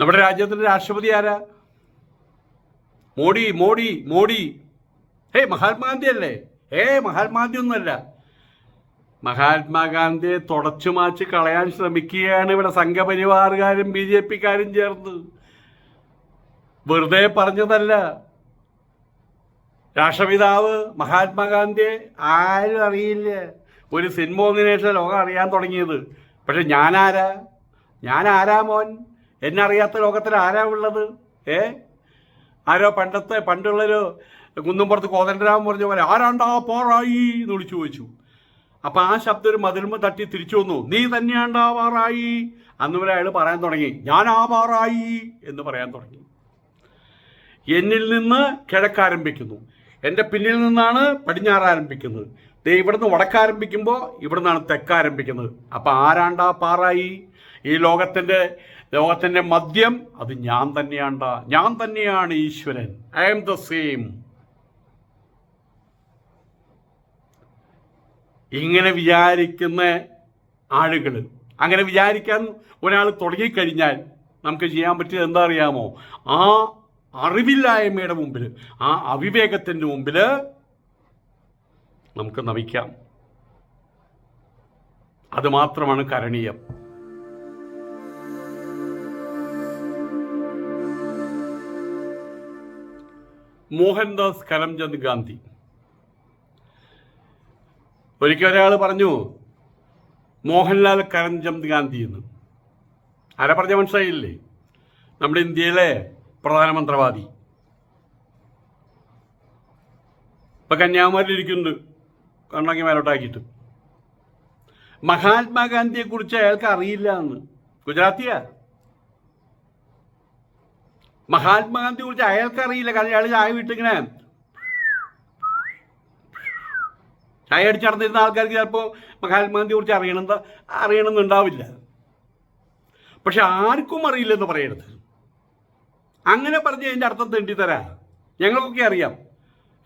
നമ്മുടെ രാജ്യത്തിന്റെ രാഷ്ട്രപതി ആരാ? മോഡി മോഡി മോഡി. ഹേ മഹാത്മാഗാന്ധി അല്ലേ? ഏ മഹാത്മാഗാന്ധി ഒന്നുമല്ല. മഹാത്മാഗാന്ധിയെ തുടച്ചു മാച്ച് കളയാൻ ശ്രമിക്കുകയാണ് ഇവിടെ സംഘപരിവാറുകാരും ബി ജെ പിക്കാരും ചേർന്ന്. വെറുതെ പറഞ്ഞതല്ല. രാഷ്ട്രപിതാവ് മഹാത്മാഗാന്ധിയെ ആരും അറിയില്ല. ഒരു സിനിമ ഒന്നിനേഷ ലോകം അറിയാൻ തുടങ്ങിയത്. പക്ഷെ ഞാനാരാ? ഞാൻ ആരാ മോൻ? എന്നെ അറിയാത്ത ലോകത്തിൽ ആരാ ഉള്ളത്? ഏ? ആരോ പണ്ടത്തെ പണ്ടുള്ളൊരു കുന്നുംപുറത്ത് കോതണ്ടരാമൻ പറഞ്ഞ പോലെ ആരാണ്ടാ പാറായി എന്ന് വിളിച്ചു ചോദിച്ചു. അപ്പൊ ആ ശബ്ദം ഒരു മതിലുമ്പ് തട്ടി തിരിച്ചു വന്നു. നീ തന്നെയാണ്ടാ പാറായി അന്ന് വരെ അയാൾ പറയാൻ തുടങ്ങി. ഞാൻ പാറായി എന്ന് പറയാൻ തുടങ്ങി. എന്നിൽ നിന്ന് കിഴക്ക് ആരംഭിക്കുന്നു. എന്റെ പിന്നിൽ നിന്നാണ് പടിഞ്ഞാറ് ആരംഭിക്കുന്നത്. ദേ ഇവിടുന്ന് വടക്കാരംഭിക്കുമ്പോൾ ഇവിടുന്നാണ് തെക്ക് ആരംഭിക്കുന്നത്. അപ്പം ആരാണ്ടാ പാറായി? ഈ ലോകത്തിന്റെ ലോകത്തിന്റെ മദ്യം അത് ഞാൻ തന്നെയാണ്ടാ. ഞാൻ തന്നെയാണ് ഈശ്വരൻ. ഐ എം ദ സെയിം ഇങ്ങനെ വിചാരിക്കുന്ന ആളുകൾ. അങ്ങനെ വിചാരിക്കാൻ ഒരാൾ തുടങ്ങിക്കഴിഞ്ഞാൽ നമുക്ക് ചെയ്യാൻ പറ്റിയത് എന്താ അറിയാമോ? ആ അറിവില്ലായ്മയുടെ മുമ്പിൽ ആ അവിവേകത്തിന്റെ മുമ്പിൽ നമുക്ക് നമിക്കാം. അതുമാത്രമാണ് കരണീയം. മോഹൻദാസ് കരംചന്ദ് ഗാന്ധി. ഒരിക്കൽ ഒരാൾ പറഞ്ഞു മോഹൻലാൽ കരംചന്ദ് ഗാന്ധി എന്ന്. ആരാ പറഞ്ഞ മനസ്സിലായില്ലേ? നമ്മുടെ ഇന്ത്യയിലെ പ്രധാനമന്ത്രിവാദി. ഇപ്പൊ കന്യാകുമാരിൽ ഇരിക്കുന്നുണ്ട് കണ്ണാക്കി മേലോട്ടാക്കിയിട്ട്. മഹാത്മാഗാന്ധിയെ കുറിച്ച് അയാൾക്ക് അറിയില്ല എന്ന്. ഗുജറാത്തിയാ? മഹാത്മാഗാന്ധിയെ കുറിച്ച് അയാൾക്കറിയില്ല. കാരണം അയാൾ ചായ വിട്ടിങ്ങനെ ചായ അടിച്ച് നടന്നിരുന്ന ആൾക്കാർക്ക് ചിലപ്പോൾ മഹാത്മാഗാന്ധിയെ കുറിച്ച് അറിയണം അറിയണമെന്നുണ്ടാവില്ല പക്ഷെ ആർക്കും അറിയില്ലെന്ന് പറയരുത്. അങ്ങനെ പറഞ്ഞ് അതിന്റെ അർത്ഥം തെണ്ടിത്തരാ. ഞങ്ങൾക്കൊക്കെ അറിയാം.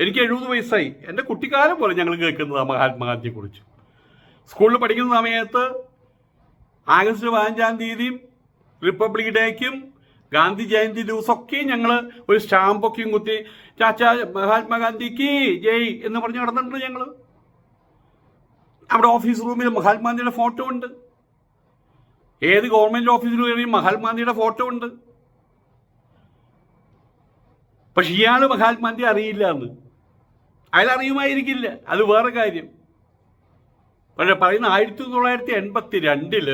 എനിക്ക് എഴുപത് വയസ്സായി. എന്റെ കുട്ടിക്കാലം പോലെ ഞങ്ങൾ കേൾക്കുന്നത് മഹാത്മാഗാന്ധിയെക്കുറിച്ച്. സ്കൂളിൽ പഠിക്കുന്ന സമയത്ത് ആഗസ്റ്റ് പതിനഞ്ചാം തീയതിയും റിപ്പബ്ലിക് ഡേക്കും ഗാന്ധി ജയന്തി ദിവസമൊക്കെ ഞങ്ങൾ ഒരു സ്റ്റാമ്പൊക്കെയും കുത്തി ചാച്ച മഹാത്മാഗാന്ധിക്ക് ജയ് എന്ന് പറഞ്ഞ് നടന്നിട്ടുണ്ട് ഞങ്ങൾ അവിടെ ഓഫീസ് റൂമിൽ മഹാത്മാഗാന്ധിയുടെ ഫോട്ടോ ഉണ്ട്. ഏത് ഗവൺമെന്റ് ഓഫീസിൽ കയറിയും മഹാത്മാഗാന്ധിയുടെ ഫോട്ടോ ഉണ്ട്. പക്ഷെ ഇയാൾ മഹാത്മാഗാന്ധി അറിയില്ല എന്ന്. അയാൾ അറിയുമായിരിക്കില്ല അത് വേറെ കാര്യം. പക്ഷെ പറയുന്ന ആയിരത്തി തൊള്ളായിരത്തി എൺപത്തി രണ്ടിൽ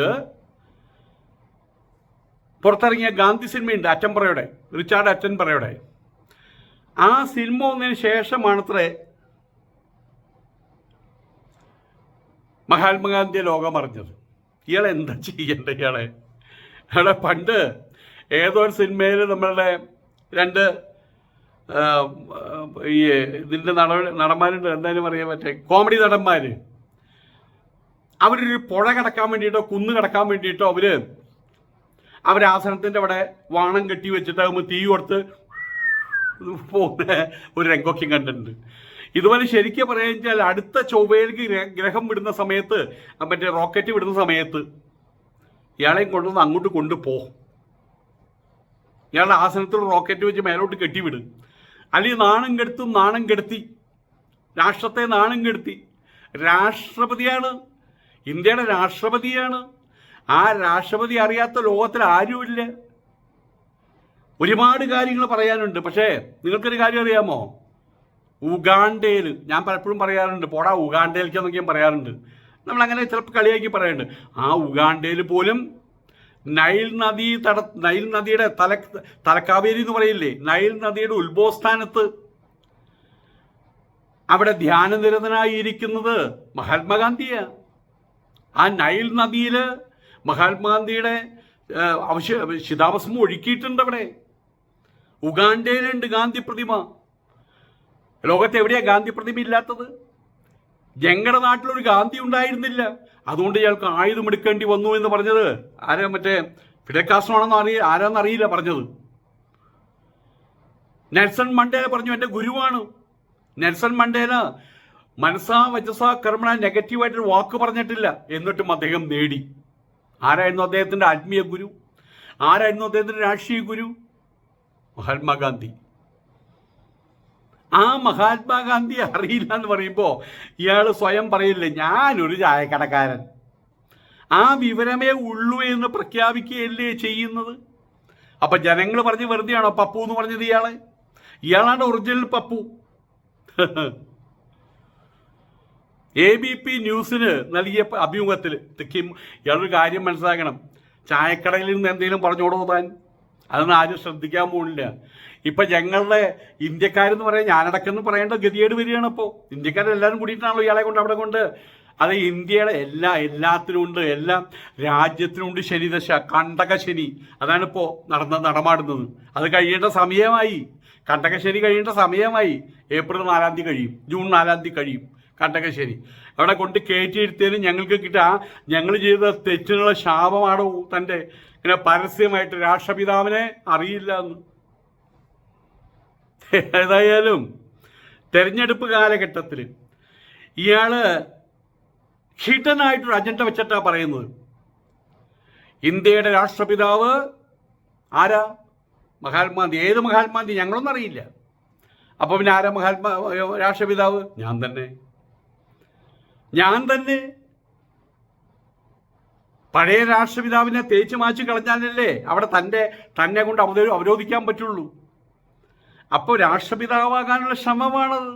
പുറത്തിറങ്ങിയ ഗാന്ധി സിനിമയുണ്ട് അറ്റംപറയുടെ റിച്ചാർഡ് അറ്റൻപറയുടെ ആ സിനിമ വന്നതിന് ശേഷമാണത്രേ മഹാത്മാഗാന്ധിയെ ലോകം അറിഞ്ഞത്. ഇയാളെ എന്താ ചെയ്യേണ്ട ഇയാളെ? ഇയാളെ പണ്ട് ഏതോ ഒരു സിനിമയിൽ നമ്മളുടെ രണ്ട് ഈ ഇതിന്റെ നട നടന്മാരുണ്ട് എന്തായാലും പറയാൻ പറ്റേ കോമഡി നടന്മാർ അവരൊരു പുഴ കടക്കാൻ വേണ്ടിയിട്ടോ കുന്ന് കടക്കാൻ വേണ്ടിയിട്ടോ അവർ ആസനത്തിന്റെ അവിടെ വാണം കെട്ടി വെച്ചിട്ട് ആകുമ്പോൾ തീ കൊടുത്ത് പോകുന്ന ഒരു രംഗമൊക്കെ കണ്ടിട്ടുണ്ട്. ഇതുപോലെ ശരിക്കും പറയാൻ അടുത്ത ചൊവ്വയിലേക്ക് ഗ്രഹം വിടുന്ന സമയത്ത് മറ്റേ റോക്കറ്റ് വിടുന്ന സമയത്ത് ഇയാളെയും കൊണ്ടുവന്ന് അങ്ങോട്ട് കൊണ്ടുപോ. ഇയാളുടെ ആസനത്തിൽ റോക്കറ്റ് വെച്ച് മേലോട്ട് കെട്ടിവിട് അല്ലെങ്കിൽ നാണം കെടുത്തും നാണം കെടുത്തി രാഷ്ട്രത്തെ നാണം കെടുത്തി. രാഷ്ട്രപതിയാണ് ഇന്ത്യയുടെ രാഷ്ട്രപതിയാണ് ആ രാഷ്ട്രപതി അറിയാത്ത ലോകത്തിൽ ആരുമില്ല. ഒരുപാട് കാര്യങ്ങൾ പറയാനുണ്ട്. പക്ഷേ നിങ്ങൾക്കൊരു കാര്യം അറിയാമോ? ഉഗാണ്ടയിൽ ഞാൻ പലപ്പോഴും പറയാറുണ്ട് പോടാ ഉഗാണ്ടയിലേക്ക് എന്നൊക്കെ ഞാൻ പറയാറുണ്ട്. നമ്മൾ അങ്ങനെ ചിലപ്പോൾ കളിയാക്കി പറയാറുണ്ട്. ആ ഉഗാണ്ടയിൽ പോലും നൈൽ നദി തട നൈൽ നദിയുടെ തല തലക്കാവേരി എന്ന് പറയില്ലേ? നൈൽ നദിയുടെ ഉത്ഭവസ്ഥാനത്ത്. അവിടെ ധ്യാനനിരതനായിരിക്കുന്നത് മഹാത്മാഗാന്ധിയാണ് ആ നൈൽ നദിയിൽ മഹാത്മാഗാന്ധിയുടെ അവശ്യ ശിതാഭസ്മം ഒഴുക്കിയിട്ടുണ്ട് അവിടെ. ഉഗാണ്ടയിലുണ്ട് ഗാന്ധി പ്രതിമ ലോകത്ത് എവിടെയാ ഗാന്ധി പ്രതിമ ഇല്ലാത്തത്? ഞങ്ങളുടെ നാട്ടിലൊരു ഗാന്ധി ഉണ്ടായിരുന്നില്ല. അതുകൊണ്ട് ഇയാൾക്ക് ആയുധം എടുക്കേണ്ടി വന്നു എന്ന് പറഞ്ഞത് ആരാ മറ്റേ ഫിഡൽ കാസ്ട്രോ ആണെന്ന് അറിയ ആരാന്നറിയില്ല പറഞ്ഞത്. നെൽസൺ മണ്ടേല പറഞ്ഞു എന്റെ ഗുരുവാണ്. നെൽസൺ മണ്ടേല മനസാ വജസാ കർമ്മണ നെഗറ്റീവായിട്ടൊരു വാക്ക് പറഞ്ഞിട്ടില്ല. എന്നിട്ടും അദ്ദേഹം നേടി. ആരായിരുന്നു അദ്ദേഹത്തിന്റെ ആത്മീയ ഗുരു? ആരായിരുന്നു അദ്ദേഹത്തിന്റെ രാഷ്ട്രീയ ഗുരു? മഹാത്മാഗാന്ധി. ആ മഹാത്മാഗാന്ധി അറിയില്ല എന്ന് പറയുമ്പോൾ ഇയാൾ സ്വയം പറയില്ലേ ഞാനൊരു ചായക്കടക്കാരൻ. ആ വിവരമേ ഉള്ളൂ എന്ന് പ്രഖ്യാപിക്കുകയല്ലേ ചെയ്യുന്നത്? അപ്പം ജനങ്ങൾ പറഞ്ഞ് വെറുതെയാണോ പപ്പു എന്ന് പറഞ്ഞത് ഇയാളെ? ഇയാളാണ് original Pappu. A B P ന്യൂസിന് നൽകിയ അഭിമുഖത്തിൽ കിം ഇയാളൊരു കാര്യം മനസ്സിലാക്കണം. ചായക്കടയിൽ നിന്ന് എന്തെങ്കിലും പറഞ്ഞോടോ താൻ? അതൊന്നും ആരും ശ്രദ്ധിക്കാൻ പോകുന്നില്ല ഇപ്പൊ ഞങ്ങളുടെ ഇന്ത്യക്കാരെന്ന് പറയാൻ ഞാനടക്കെന്ന് പറയേണ്ട ഗതികേട് വരികയാണ് ഇപ്പോൾ ഇന്ത്യക്കാരെല്ലാവരും കൂടിയിട്ടാണല്ലോ ഇയാളെ കൊണ്ട് അവിടെ കൊണ്ട്. അത് ഇന്ത്യയുടെ എല്ലാ എല്ലാത്തിനും ഉണ്ട് എല്ലാം രാജ്യത്തിനുണ്ട് ശനിദശ കണ്ടക ശനി. അതാണ് ഇപ്പോൾ നടന്ന നടമാടുന്നത്. അത് കഴിയേണ്ട സമയമായി. കണ്ടകശനി കഴിയേണ്ട സമയമായി. ഏപ്രിൽ നാലാം തീയതി കഴിയും. ജൂൺ നാലാം തീയതി കഴിയും. കണ്ടകശനി അവിടെ കൊണ്ട് കയറ്റിയിരുത്തിയാലും ഞങ്ങൾക്ക് കിട്ടാ ഞങ്ങൾ ചെയ്ത തെറ്റിനുള്ള ശാപമാണ് തന്റെ ഇങ്ങനെ പരസ്യമായിട്ട് രാഷ്ട്രപിതാവിനെ അറിയില്ല എന്ന്. ഏതായാലും തെരഞ്ഞെടുപ്പ് കാലഘട്ടത്തിൽ ഇയാൾ ഹിഡനായിട്ടൊരു അജണ്ട വെച്ചിട്ടാണ് പറയുന്നത്. ഇന്ത്യയുടെ രാഷ്ട്രപിതാവ് ആരാ? മഹാത്മാഗാന്ധി. ഏത് മഹാത്മാഗാന്ധി? ഞങ്ങളൊന്നും അറിയില്ല. അപ്പോൾ പിന്നെ ആരാ മഹാത്മാ രാഷ്ട്രപിതാവ്? ഞാൻ തന്നെ. ഞാൻ തന്നെ. പഴയ രാഷ്ട്രപിതാവിനെ തേച്ച് മാച്ച് കളഞ്ഞാലല്ലേ അവിടെ തന്റെ തന്നെ കൊണ്ട് അവതരി അവരോധിക്കാൻ പറ്റുള്ളൂ. അപ്പോൾ രാഷ്ട്രപിതാവാകാനുള്ള ശ്രമമാണത്.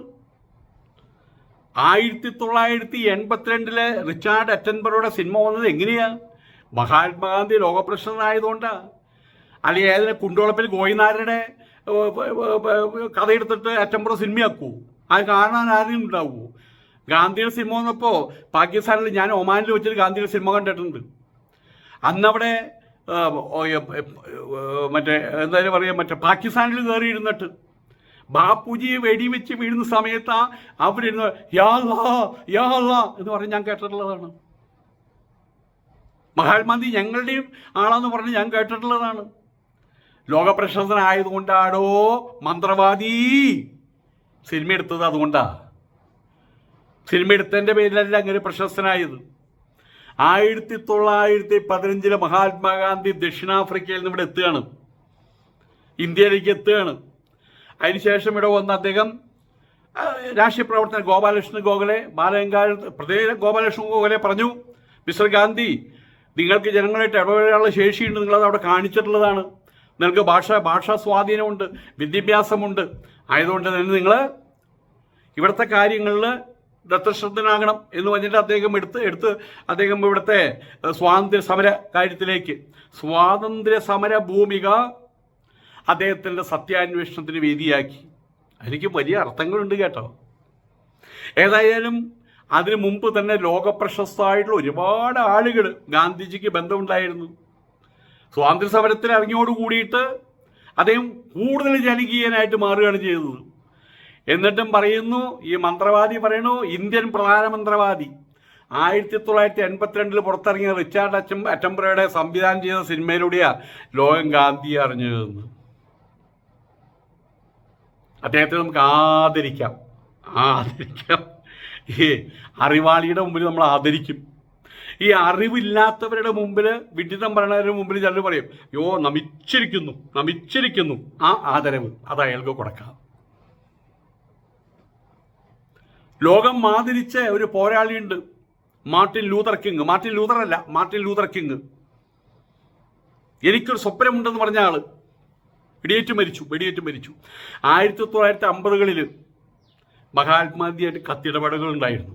ആയിരത്തി തൊള്ളായിരത്തി എൺപത്തിരണ്ടിൽ റിച്ചാർഡ് അറ്റൻബറോടെ സിനിമ വന്നത് എങ്ങനെയാ? മഹാത്മാഗാന്ധി ലോകപ്രശ്നനായതുകൊണ്ടാ അല്ലെങ്കിൽ ഏതിനെ കുണ്ടോളപ്പിൽ ഗോയിനാരുടെ കഥയെടുത്തിട്ട് അറ്റംബറോ സിനിമയാക്കൂ അത് കാണാൻ ആരെങ്കിലും ഉണ്ടാവുമോ ഗാന്ധിയുടെ സിനിമ വന്നപ്പോൾ പാകിസ്ഥാനിൽ ഞാൻ ഒമാനിൽ വെച്ചിട്ട് ഗാന്ധിയുടെ സിനിമ കണ്ടിട്ടുണ്ട്. അന്നവിടെ മറ്റേ എന്തായാലും പറയാം മറ്റേ പാകിസ്ഥാനിൽ കയറി ഇരുന്നിട്ട് ബാപ്പുജിയെ വെടിവെച്ച് വീഴുന്ന സമയത്ത് ആ അല്ലാ, യാ എന്ന് പറഞ്ഞ് ഞാൻ കേട്ടിട്ടുള്ളതാണ്. മഹാത്മാഗാന്ധി ഞങ്ങളുടെയും ആളാന്ന് പറഞ്ഞ് ഞാൻ കേട്ടിട്ടുള്ളതാണ്. ലോകപ്രശസ്തനായതുകൊണ്ടാണോ മന്ത്രവാദി സിനിമ എടുത്തത് അതുകൊണ്ടാ. സിനിമ എടുത്തതിന്റെ പേരിലല്ല അങ്ങനെ പ്രശസ്തനായത്. ആയിരത്തി തൊള്ളായിരത്തി പതിനഞ്ചിലെ മഹാത്മാഗാന്ധി ദക്ഷിണാഫ്രിക്കയിൽ നിന്ന് ഇവിടെ എത്തുകയാണ്. ഇന്ത്യയിലേക്ക് എത്തുകയാണ്. അതിനുശേഷം ഇവിടെ വന്ന അദ്ദേഹം രാഷ്ട്രീയ പ്രവർത്തകൻ ഗോപാലകൃഷ്ണൻ ഗോഖലെ ബാലഗംഗാധര പ്രത്യേക ഗോപാലകൃഷ്ണൻ ഗോഖലെ പറഞ്ഞു മിസ്റ്റർ ഗാന്ധി നിങ്ങൾക്ക് ജനങ്ങളായിട്ട് ഇടപെടാനുള്ള ശേഷിയുണ്ട് നിങ്ങളത് അവിടെ കാണിച്ചിട്ടുള്ളതാണ്. നിങ്ങൾക്ക് ഭാഷ ഭാഷാ സ്വാധീനമുണ്ട് വിദ്യാഭ്യാസമുണ്ട്. ആയതുകൊണ്ട് തന്നെ നിങ്ങൾ ഇവിടുത്തെ കാര്യങ്ങളിൽ ദത്തശ്രദ്ധനാകണം എന്ന് പറഞ്ഞിട്ട് അദ്ദേഹം എടുത്ത് എടുത്ത് അദ്ദേഹം ഇവിടുത്തെ സ്വാതന്ത്ര്യ സമര കാര്യത്തിലേക്ക്. സ്വാതന്ത്ര്യ സമര ഭൂമിക അദ്ദേഹത്തിന്റെ സത്യാന്വേഷണത്തിന് വേദിയാക്കി. എനിക്ക് വലിയ അർത്ഥങ്ങളുണ്ട് കേട്ടോ. ഏതായാലും അതിനു മുമ്പ് തന്നെ ലോകപ്രശസ്തമായിട്ടുള്ള ഒരുപാട് ആളുകൾ ഗാന്ധിജിക്ക് ബന്ധമുണ്ടായിരുന്നു. സ്വാതന്ത്ര്യ സമരത്തിൽ ഇറങ്ങിയോട് കൂടിയിട്ട് അദ്ദേഹം കൂടുതൽ ജനകീയനായിട്ട് മാറുകയാണ് ചെയ്തത്. എന്നിട്ടും പറയുന്നു ഈ മന്ത്രവാദി പറയണു ഇന്ത്യൻ പ്രധാനമന്ത്രവാദി. ആയിരത്തി തൊള്ളായിരത്തി എൺപത്തിരണ്ടിൽ പുറത്തിറങ്ങിയ റിച്ചാർഡ് അച്ചം അറ്റംബ്രയുടെ സംവിധാനം ചെയ്ത സിനിമയിലൂടെയാണ് ലോകം ഗാന്ധി അറിഞ്ഞതെന്ന്. അദ്ദേഹത്തെ നമുക്ക് ആദരിക്കാം. ആദരിക്കാം. ഈ അറിവാളിയുടെ മുമ്പിൽ നമ്മൾ ആദരിക്കും. ഈ അറിവില്ലാത്തവരുടെ മുമ്പിൽ വിഡിതം പറയുന്നവരുടെ മുമ്പിൽ ചിലർ പറയും യോ നമിച്ചിരിക്കുന്നു നമിച്ചിരിക്കുന്നു. ആ ആദരവ് അത് അയാൾക്ക് കൊടുക്കാം. ലോകം മാതിരിച്ച ഒരു പോരാളിയുണ്ട്. Martin Luther King. Martin Luther അല്ല മാർട്ടിൻ ലൂതർ കിങ്. എനിക്കൊരു സ്വപ്നമുണ്ടെന്ന് പറഞ്ഞ ആൾ. വെടിയേറ്റ് മരിച്ചു വെടിയേറ്റ് മരിച്ചു. ആയിരത്തി തൊള്ളായിരത്തി അമ്പതുകളിൽ മഹാത്മാഗാന്ധിയായിട്ട് കത്തിടപാടുകൾ ഉണ്ടായിരുന്നു.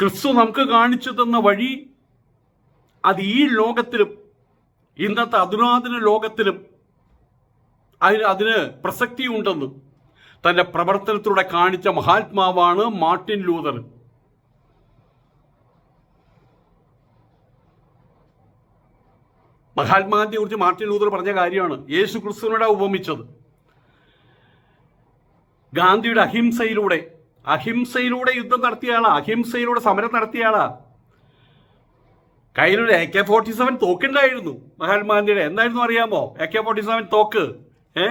ക്രിസ്തു നമുക്ക് കാണിച്ചു തന്ന വഴി അത് ഈ ലോകത്തിലും ഇന്നത്തെ അധുനാതന ലോകത്തിലും അതിന് അതിന് പ്രസക്തിയുണ്ടെന്ന് തന്റെ പ്രവർത്തനത്തിലൂടെ കാണിച്ച മഹാത്മാവാണ് മാർട്ടിൻ ലൂതർ. മഹാത്മാഗാന്ധിയെ കുറിച്ച് മാർട്ടിൻ ലൂതർ പറഞ്ഞ കാര്യമാണ് യേശു ക്രിസ്തുവിനോടാ ഉപമിച്ചത്. ഗാന്ധിയുടെ അഹിംസയിലൂടെ അഹിംസയിലൂടെ യുദ്ധം നടത്തിയാളാ അഹിംസയിലൂടെ സമരം നടത്തിയാളാ കയ്യിലൊരു എ കെ ഫോർട്ടി സെവൻ തോക്കുണ്ടായിരുന്നു മഹാത്മാഗാന്ധിയുടെ. എന്തായിരുന്നു അറിയാമോ? എ കെ ഫോർട്ടി സെവൻ തോക്ക്. ഏ?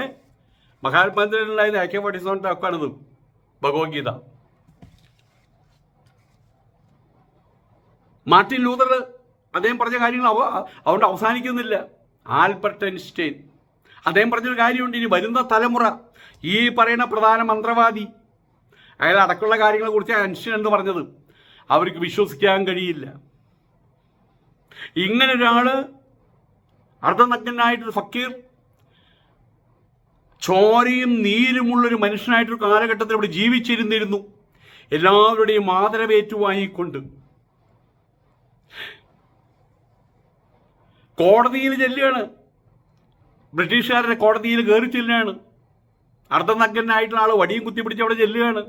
ഉണ്ടായിരുന്ന എ കെ ഫോർട്ടി സെവൻ തോക്കാണിത് ഭഗവത്ഗീത. മാർട്ടിൻ ലൂതർ അദ്ദേഹം പറഞ്ഞ കാര്യങ്ങൾ അവ അതുകൊണ്ട് അവസാനിക്കുന്നില്ല. Albert Einstein. അദ്ദേഹം പറഞ്ഞൊരു കാര്യമുണ്ട് ഇനി വരുന്ന തലമുറ ഈ പറയുന്ന പ്രധാന മന്ത്രവാദി അയാൾ അടക്കമുള്ള കാര്യങ്ങളെ കുറിച്ച് ഐൻസ്റ്റൈൻ എന്ന് പറഞ്ഞത്. അവർക്ക് വിശ്വസിക്കാൻ കഴിയില്ല. ഇങ്ങനെ ഒരാൾ അർദ്ധനഗ്നായിട്ടൊരു ഫക്കീർ ചോരയും നീരുമുള്ളൊരു മനുഷ്യനായിട്ടൊരു കാലഘട്ടത്തിൽ അവിടെ ജീവിച്ചിരുന്നിരുന്നു. എല്ലാവരുടെയും ആദരവേറ്റുവാങ്ങിക്കൊണ്ട്. കോടതിയിൽ ചെല്ലുകയാണ്. ബ്രിട്ടീഷുകാരുടെ കോടതിയിൽ കയറി ചെല്ലുകയാണ്. അർദ്ധനഗ്നായിട്ടുള്ള ആൾ വടിയും കുത്തിപ്പിടിച്ച് അവിടെ ചെല്ലുകയാണ്.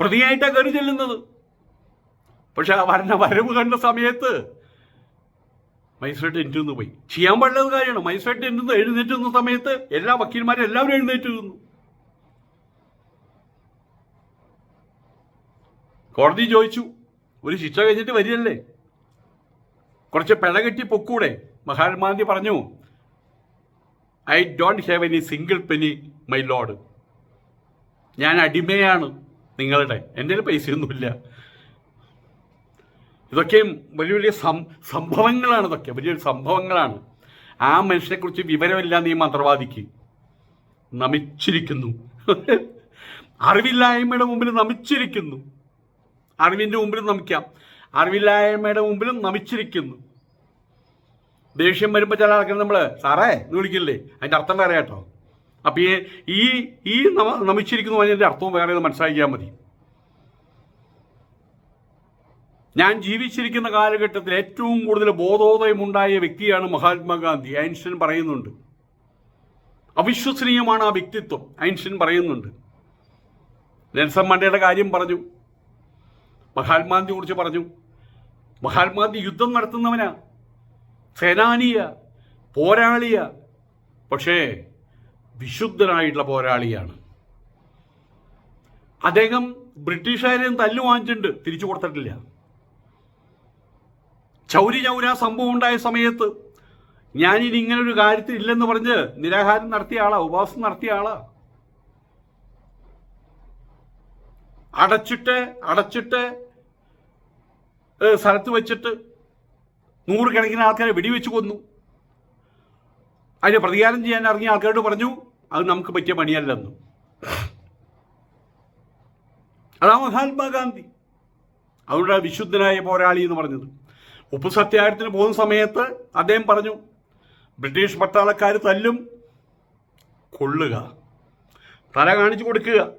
പ്രതിയായിട്ടാണ് കയറി ചെല്ലുന്നത്. പക്ഷെ ആ വരണ വരവ് കണ്ട സമയത്ത് മജിസ്ട്രേറ്റ് നിന്ന് പോയി. ചെയ്യാൻ പാടില്ലാത്ത കാര്യമാണ്. മജിസ്ട്രേറ്റ് എഴുന്നേറ്റ് നിന്ന സമയത്ത് എല്ലാ വക്കീൽമാരും എല്ലാവരും എഴുന്നേറ്റ് നിന്നു കോടതി ചോദിച്ചു ഒരു ശിക്ഷ കഴിഞ്ഞിട്ട് വരികയല്ലേ? കുറച്ച് പിഴ കെട്ടി പൊക്കൂടെ മഹാത്മാഗാന്ധി പറഞ്ഞു I don't have any single penny my lord ഞാൻ അടിമയാണ് നിങ്ങളുടെ. എന്റെ പൈസയൊന്നുമില്ല. ഇതൊക്കെയും വലിയ വലിയ സംഭവങ്ങളാണ് ഇതൊക്കെ വലിയ സംഭവങ്ങളാണ്. ആ മനുഷ്യനെക്കുറിച്ച് വിവരമില്ല നീ മന്ത്രവാദിക്ക്. നമിച്ചിരിക്കുന്നു. അറിവില്ലായ്മയുടെ മുമ്പിൽ നമിച്ചിരിക്കുന്നു. അറിവിന്റെ മുമ്പിലും നമിക്കാം. അറിവില്ലായ്മയുടെ മുമ്പിലും നമിച്ചിരിക്കുന്നു. ദേഷ്യം വരുമ്പോൾ ചില ആൾക്കാർ നമ്മൾ സാറേ എന്ന് വിളിക്കില്ലേ? അതിന്റെ അർത്ഥം വേറെ കേട്ടോ. അപ്പം ഈ ഈ ഈ നമ നമിച്ചിരിക്കുന്നു അതിന്റെ അർത്ഥവും വേറെ മനസ്സിലാക്കിയാൽ മതി. ഞാൻ ജീവിച്ചിരിക്കുന്ന കാലഘട്ടത്തിൽ ഏറ്റവും കൂടുതൽ ബോധോദയമുണ്ടായ വ്യക്തിയാണ് മഹാത്മാഗാന്ധി. ഐൻസ്റ്റൈൻ പറയുന്നുണ്ട്. അവിശ്വസനീയമാണ് ആ വ്യക്തിത്വം ഐൻസ്റ്റൈൻ പറയുന്നുണ്ട്. നെൽസൺ മണ്ടയുടെ കാര്യം പറഞ്ഞു. മഹാത്മാഗാന്ധിയെ കുറിച്ച് പറഞ്ഞു. മഹാത്മാഗാന്ധി യുദ്ധം നടത്തുന്നവനാ. സേനാനിയ പോരാളിയ പക്ഷേ വിശുദ്ധനായിട്ടുള്ള പോരാളിയാണ്. അദ്ദേഹം ബ്രിട്ടീഷുകാരെയും തല്ലു വാങ്ങിച്ചിട്ടുണ്ട് തിരിച്ചു കൊടുത്തിട്ടില്ല. ചൗരി ചൗര സംഭവം ഉണ്ടായ സമയത്ത് ഞാനിനി ഇങ്ങനൊരു കാര്യത്തിൽ ഇല്ലെന്ന് പറഞ്ഞ് നിരാഹാരം നടത്തിയ ആളാ ഉപവാസം നടത്തിയ ആളാ. അടച്ചിട്ട് അടച്ചിട്ട് സ്ഥലത്ത് വെച്ചിട്ട് നൂറുകണക്കിന് ആൾക്കാരെ വെടിവെച്ച് കൊന്നു. അതിന് പ്രതികാരം ചെയ്യാൻ ഇറങ്ങിയ ആൾക്കാരോട് പറഞ്ഞു അത് നമുക്ക് പറ്റിയ പണിയല്ലെന്ന്. അതാ മഹാത്മാഗാന്ധി. അവരുടെ വിശുദ്ധനായ പോരാളി എന്ന് പറഞ്ഞത്. ഉപ്പു സത്യാഗ്രഹത്തിന് പോകുന്ന സമയത്ത് അദ്ദേഹം പറഞ്ഞു ബ്രിട്ടീഷ് പട്ടാളക്കാർ തല്ലും കൊള്ളുക തല കാണിച്ചു കൊടുക്കുക.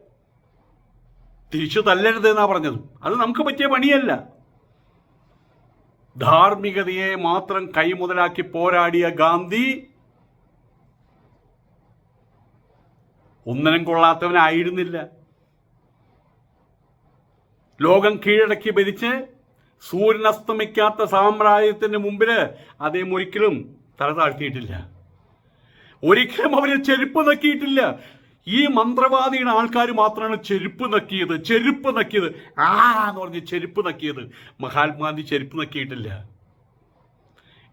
തിരിച്ചു തല്ലരുത് എന്നാ പറഞ്ഞത്. അത് നമുക്ക് പറ്റിയ പണിയല്ല. ധാർമ്മികതയെ മാത്രം കൈമുതലാക്കി പോരാടിയ ഗാന്ധി ഒന്നിനും കൊള്ളാത്തവനായിരുന്നില്ല. ലോകം കീഴടക്കി ഭരിച്ച് സൂര്യൻ അസ്തമിക്കാത്ത സാമ്രാജ്യത്തിന്റെ മുമ്പിൽ അദ്ദേഹം ഒരിക്കലും തല താഴ്ത്തിയിട്ടില്ല. ഒരിക്കലും അവരെ ചെരുപ്പ് നക്കിയിട്ടില്ല. ഈ മന്ത്രവാദിയുടെ ആൾക്കാർ മാത്രമാണ് ചെരുപ്പ് നക്കിയത് ചെരുപ്പ് നക്കിയത്. ആ എന്ന് പറഞ്ഞ് ചെരുപ്പ് നക്കിയത്? മഹാത്മാഗാന്ധി ചെരുപ്പ് നക്കിയിട്ടില്ല.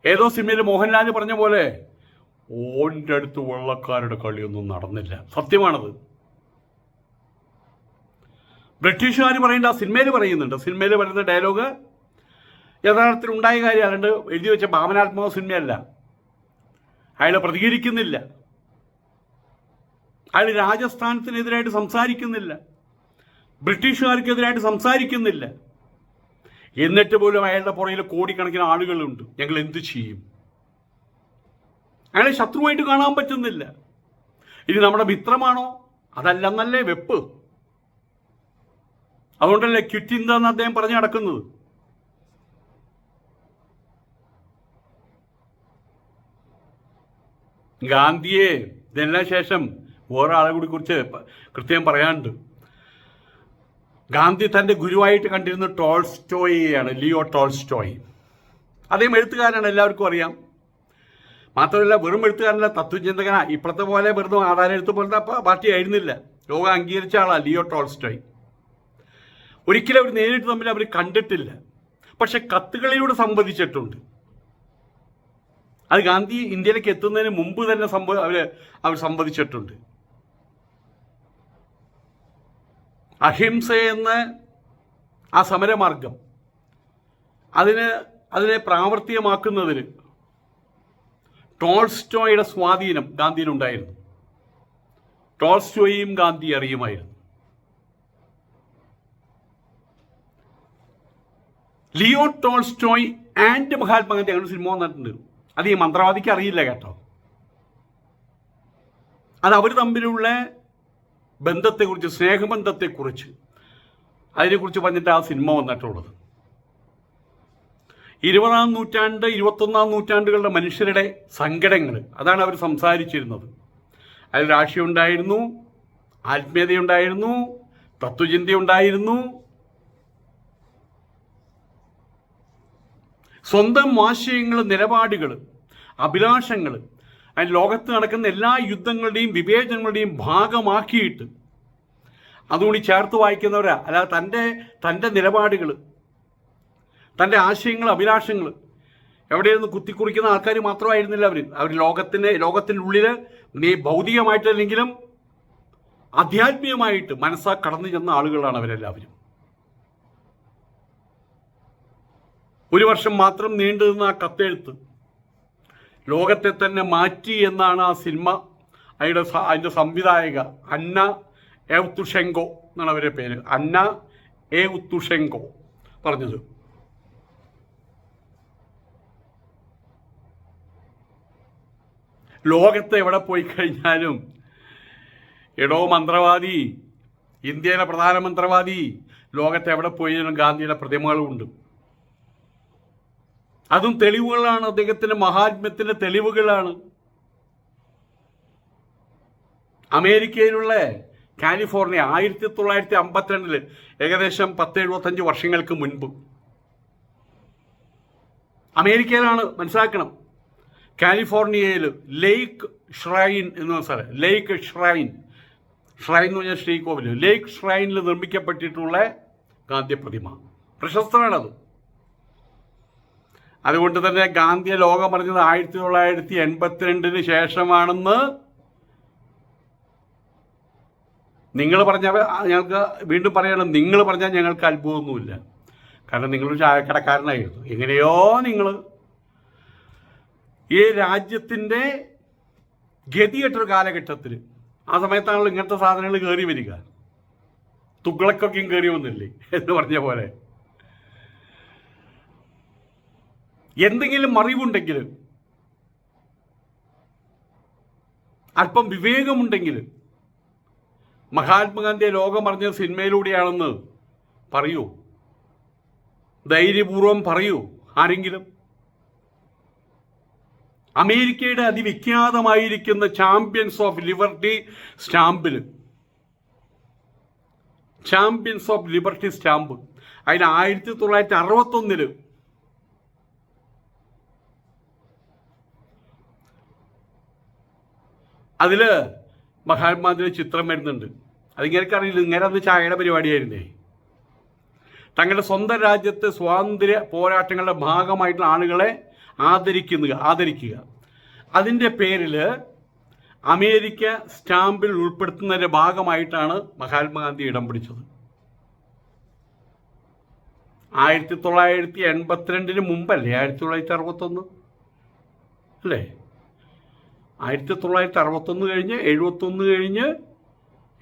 ഏതോ സിനിമയിൽ മോഹൻലാൽ പറഞ്ഞ പോലെ ഓന്റെ അടുത്ത് വെള്ളക്കാരുടെ കളിയൊന്നും നടന്നില്ല. സത്യമാണത്. ബ്രിട്ടീഷുകാർ പറയേണ്ട സിനിമയിൽ പറയുന്നുണ്ട്. സിനിമയിൽ പറയുന്ന ഡയലോഗ് യഥാർത്ഥത്തിൽ ഉണ്ടായ കാര്യം അല്ലാണ്ട് എഴുതി വെച്ച ഭാവനാത്മക സിനിമയല്ല. അയാൾ പ്രതികരിക്കുന്നില്ല. അയാൾ രാജസ്ഥാനത്തിനെതിരായിട്ട് സംസാരിക്കുന്നില്ല. ബ്രിട്ടീഷുകാർക്കെതിരായിട്ട് സംസാരിക്കുന്നില്ല. എന്നിട്ട് പോലും അയാളുടെ പുറകിൽ കോടിക്കണക്കിന് ആളുകളുണ്ട്. ഞങ്ങൾ എന്ത് ചെയ്യും? അയാളെ ശത്രുവായിട്ട് കാണാൻ പറ്റുന്നില്ല. ഇനി നമ്മുടെ മിത്രമാണോ? അതല്ലെന്നല്ലേ വെപ്പ്. അതുകൊണ്ടല്ലേ ക്വിറ്റ് ഇന്ത്യ എന്ന് അദ്ദേഹം പറഞ്ഞു നടക്കുന്നത്? ഗാന്ധിയെ ഇതെല്ലാം ശേഷം ആളെ കൂടി കുറിച്ച് കൃത്യം പറയാനുണ്ട്. ഗാന്ധി തന്റെ ഗുരുവായിട്ട് കണ്ടിരുന്ന ടോൾസ്റ്റോയിയാണ് ലിയോ ടോൾസ്റ്റോയി. അദ്ദേഹം എഴുത്തുകാരനാണ് എല്ലാവർക്കും അറിയാം. മാത്രമല്ല വെറും എഴുത്തുകാരനല്ല തത്വചിന്തകനാ. ഇപ്പോഴത്തെ പോലെ വെറുതെ ആധാരം എഴുത്ത് പോലത്തെ പാർട്ടി ആയിരുന്നില്ല. ലോകം അംഗീകരിച്ച ആളാണ് ലിയോ ടോൾസ്റ്റോയി. ഒരിക്കലും അവർ നേരിട്ട് തമ്മിൽ അവർ കണ്ടിട്ടില്ല. പക്ഷെ കത്തുകളിലൂടെ സംവദിച്ചിട്ടുണ്ട്. അത് ഗാന്ധി ഇന്ത്യയിലേക്ക് എത്തുന്നതിന് മുമ്പ് തന്നെ സംഭവ അവർ അവർ സംവദിച്ചിട്ടുണ്ട്. അഹിംസ എന്ന ആ സമരമാർഗം അതിന് അതിനെ പ്രാവർത്തികമാക്കുന്നതിന് ടോൾസ്റ്റോയുടെ സ്വാധീനം ഗാന്ധിയിലുണ്ടായിരുന്നു. ടോൾസ്റ്റോയും ഗാന്ധി അറിയുമായിരുന്നു. ലിയോ ടോൾസ്റ്റോയ് ആൻഡ് മഹാത്മാഗാന്ധി അങ്ങനെ സിനിമ വന്നിട്ടുണ്ട്. അത് ഈ മന്ത്രവാദിക്ക് അറിയില്ല കേട്ടോ. അത് അവർ തമ്മിലുള്ള ബന്ധത്തെക്കുറിച്ച് സ്നേഹബന്ധത്തെക്കുറിച്ച് അതിനെക്കുറിച്ച് പറഞ്ഞിട്ട് ആ സിനിമ വന്നിട്ടുള്ളത്. ഇരുപതാം നൂറ്റാണ്ട് ഇരുപത്തൊന്നാം നൂറ്റാണ്ടുകളുടെ മനുഷ്യരുടെ സങ്കടങ്ങൾ അതാണ് അവർ സംസാരിച്ചിരുന്നത്. അതിൽ രാഷ്ട്രീയമുണ്ടായിരുന്നു ആത്മീയതയുണ്ടായിരുന്നു തത്വചിന്തയുണ്ടായിരുന്നു സ്വന്തം ആശയങ്ങളും നിലപാടുകളും അഭിലാഷങ്ങൾ അതിന് ലോകത്ത് നടക്കുന്ന എല്ലാ യുദ്ധങ്ങളുടെയും വിവേചനങ്ങളുടെയും ഭാഗമാക്കിയിട്ട് അതുകൂടി ചേർത്ത് വായിക്കുന്നവരാ. അല്ലാതെ തന്റെ തന്റെ നിലപാടുകൾ തന്റെ ആശയങ്ങൾ അഭിലാഷങ്ങൾ എവിടെയിരുന്ന് കുത്തിക്കുറിക്കുന്ന ആൾക്കാർ മാത്രമായിരുന്നില്ല അവർ അവർ ലോകത്തിന് ലോകത്തിനുള്ളിൽ നീ ഭൗതികമായിട്ടല്ലെങ്കിലും ആധ്യാത്മികമായിട്ട് മനസ്സാ കടന്നു ചെന്ന ആളുകളാണ് അവരെല്ലാവരും. ഒരു വർഷം മാത്രം നീണ്ടു നിന്ന ആ കത്തെഴുത്ത്. ലോകത്തെ തന്നെ മാറ്റി എന്നാണ് ആ സിനിമ. അതിന്റെ അതിന്റെ സംവിധായക അന്ന എ ഉത്തുഷെങ്കോ എന്നാണ് അവരുടെ പേര്. അന്ന എ ഉത്തുഷെങ്കോ പറഞ്ഞത്. ലോകത്ത് എവിടെ പോയി കഴിഞ്ഞാലും എടോ മന്ത്രവാദി ഇന്ത്യയിലെ പ്രധാനമന്ത്രവാദി ലോകത്ത് എവിടെ പോയാലും ഗാന്ധിയുടെ പ്രതിമകളുണ്ട്. അതും തെളിവുകളാണ്. അദ്ദേഹത്തിന്റെ മഹാത്മ്യത്തിന്റെ തെളിവുകളാണ്. അമേരിക്കയിലുള്ള കാലിഫോർണിയ ആയിരത്തി തൊള്ളായിരത്തി അമ്പത്തിരണ്ടിൽ ഏകദേശം പത്ത് എഴുപത്തഞ്ച് വർഷങ്ങൾക്ക് മുൻപ്. അമേരിക്കയിലാണ് മനസ്സിലാക്കണം. കാലിഫോർണിയയിൽ ലേക്ക് ഷ്രൈൻ എന്ന സാറേ ലേക്ക് ഷ്രൈൻ. ഷ്രൈൻ എന്ന് പറഞ്ഞാൽ ശ്രീകോവിൽ ലേക്ക് ഷ്രൈനിൽ നിർമ്മിക്കപ്പെട്ടിട്ടുള്ള ഗാന്ധി പ്രതിമ പ്രശസ്തമാണത്. അതുകൊണ്ട് തന്നെ ഗാന്ധിയെ ലോകം പറഞ്ഞത് ആയിരത്തി തൊള്ളായിരത്തി എൺപത്തിരണ്ടിന് ശേഷമാണെന്ന് നിങ്ങൾ പറഞ്ഞ ഞങ്ങൾക്ക് വീണ്ടും പറയണം നിങ്ങൾ പറഞ്ഞാൽ ഞങ്ങൾക്ക് അത്ഭുതമൊന്നുമില്ല. കാരണം നിങ്ങളൊരു ചായക്കടക്കാരനായിരുന്നു. എങ്ങനെയോ നിങ്ങൾ ഈ രാജ്യത്തിന്റെ ഗതികെട്ടൊരു കാലഘട്ടത്തിൽ ആ സമയത്താണല്ലോ ഇങ്ങനത്തെ സാധനങ്ങൾ കയറി വരിക. തുകളക്കൊക്കെയും കയറി വന്നില്ലേ എന്ന് പറഞ്ഞ പോലെ. എന്തെങ്കിലും അറിവുണ്ടെങ്കിൽ അല്പം വിവേകമുണ്ടെങ്കിൽ മഹാത്മാഗാന്ധിയെ ലോകം പറഞ്ഞ സിനിമയിലൂടെയാണെന്ന് പറയൂ. ധൈര്യപൂർവം പറയൂ ആരെങ്കിലും. അമേരിക്കയുടെ അതിവിഖ്യാതമായിരിക്കുന്ന champions of liberty സ്റ്റാമ്പിൽ. Champions of liberty stamp. അതിന് ആയിരത്തി തൊള്ളായിരത്തി അറുപത്തൊന്നിൽ അതിൽ മഹാത്മാഗാന്ധിയുടെ ചിത്രം വരുന്നുണ്ട്. അതിങ്ങനെയൊക്കെ അറിയില്ല ഇങ്ങനെ അന്ന് ചായയുടെ പരിപാടിയായിരുന്നേ. തങ്ങളുടെ സ്വന്തം രാജ്യത്തെ സ്വാതന്ത്ര്യ പോരാട്ടങ്ങളുടെ ഭാഗമായിട്ടുള്ള ആളുകളെ ആദരിക്കുക ആദരിക്കുക. അതിന്റെ പേരിൽ അമേരിക്ക സ്റ്റാമ്പിൽ ഉൾപ്പെടുത്തുന്നതിന്റെ ഭാഗമായിട്ടാണ് മഹാത്മാഗാന്ധി ഇടം പിടിച്ചത്. ആയിരത്തി തൊള്ളായിരത്തി എൺപത്തിരണ്ടിന് മുമ്പല്ലേ? ആയിരത്തി തൊള്ളായിരത്തി അറുപത്തൊന്ന്. അല്ലേ? ആയിരത്തി തൊള്ളായിരത്തി അറുപത്തൊന്ന് കഴിഞ്ഞ് എഴുപത്തൊന്ന് കഴിഞ്ഞ്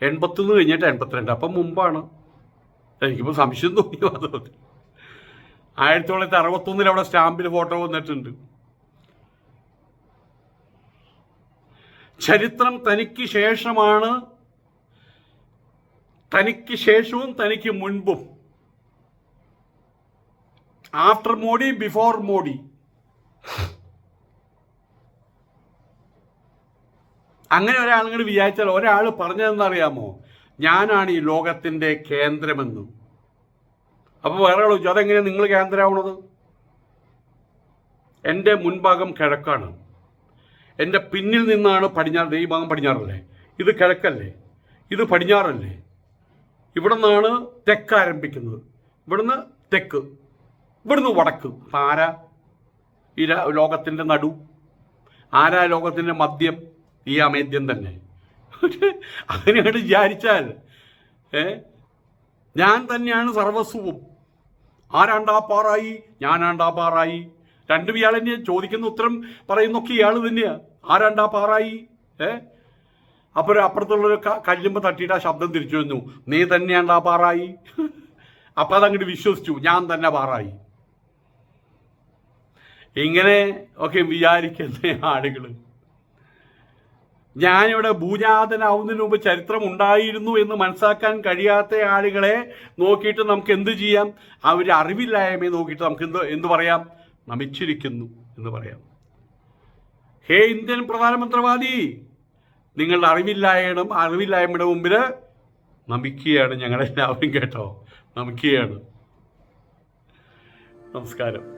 എൺപത്തൊന്ന് കഴിഞ്ഞിട്ട് എൺപത്തിരണ്ട്. അപ്പം മുമ്പാണ്. എനിക്കിപ്പോൾ സംശയം തോന്നി അതുകൊണ്ട് ആയിരത്തി തൊള്ളായിരത്തി അറുപത്തൊന്നിൽ അവിടെ സ്റ്റാമ്പിൽ ഫോട്ടോ വന്നിട്ടുണ്ട്. ചരിത്രം തനിക്ക് ശേഷമാണ്. തനിക്ക് ശേഷവും തനിക്ക് മുൻപും. After Modi before Modi. അങ്ങനെ ഒരാളിങ്ങനെ വിചാരിച്ചാൽ ഒരാൾ പറഞ്ഞതെന്നറിയാമോ? ഞാനാണ് ഈ ലോകത്തിന്റെ കേന്ദ്രമെന്ന്. അപ്പോൾ വേറെ ആൾ ചോദിച്ചു അതെങ്ങനെയാണ് നിങ്ങൾ കേന്ദ്രമാവണത്? എന്റെ മുൻഭാഗം കിഴക്കാണ്. എന്റെ പിന്നിൽ നിന്നാണ് പടിഞ്ഞാറ് ഈ ഭാഗം പടിഞ്ഞാറല്ലേ? ഇത് കിഴക്കല്ലേ? ഇത് പടിഞ്ഞാറല്ലേ? ഇവിടെ നിന്നാണ് തെക്ക് ആരംഭിക്കുന്നത്. ഇവിടുന്ന് തെക്ക് ഇവിടുന്ന് വടക്ക്. ആരാ? ഈ ലോകത്തിന്റെ നടു. ആരാ ലോകത്തിന്റെ മദ്യം ഈ അമേദ്യം തന്നെ. അങ്ങനെയാണ് വിചാരിച്ചാൽ ഏ? ഞാൻ തന്നെയാണ് സർവസ്വവും. ആരാണ്ടാ പാറായി ഞാനാണ്ടാ പാറായി രണ്ടും ഇയാൾ തന്നെ ചോദിക്കുന്ന ഉത്തരം പറയുന്നൊക്കെ ഇയാൾ തന്നെയാ. ആരാണ്ടാ പാറായി ഏ അപ്പോൾ അപ്പുറത്തുള്ളൊരു കല്ലുമ്പോൾ കല്ലുമ്പ് തട്ടിയിട്ട് ആ ശബ്ദം തിരിച്ചു വന്നു. നീ തന്നെയാണ്ടാ പാറായി അപ്പം അതങ്ങോട്ട് വിശ്വസിച്ചു. ഞാൻ തന്നെ പാറായി. ഇങ്ങനെ ഒക്കെ വിചാരിക്കുന്ന ആളുകൾ ഞാനിവിടെ ഭൂജാതനാവുന്നതിന് മുമ്പ് ചരിത്രം ഉണ്ടായിരുന്നു എന്ന് മനസ്സാക്കാൻ കഴിയാത്ത ആളുകളെ നോക്കിയിട്ട് നമുക്ക് എന്ത് ചെയ്യാം? അവർ അറിവില്ലായ്മയെ നോക്കിയിട്ട് നമുക്ക് എന്ത് എന്ത് പറയാം? നമിച്ചിരിക്കുന്നു എന്ന് പറയാം. ഹേ ഇന്ത്യൻ പ്രധാനമന്ത്രിവാദി നിങ്ങളുടെ അറിവില്ലായ്മ അറിവില്ലായ്മയുടെ മുമ്പിൽ നമിക്കുകയാണ് ഞങ്ങളെല്ലാവരും കേട്ടോ. നമിക്കുകയാണ്. നമസ്കാരം.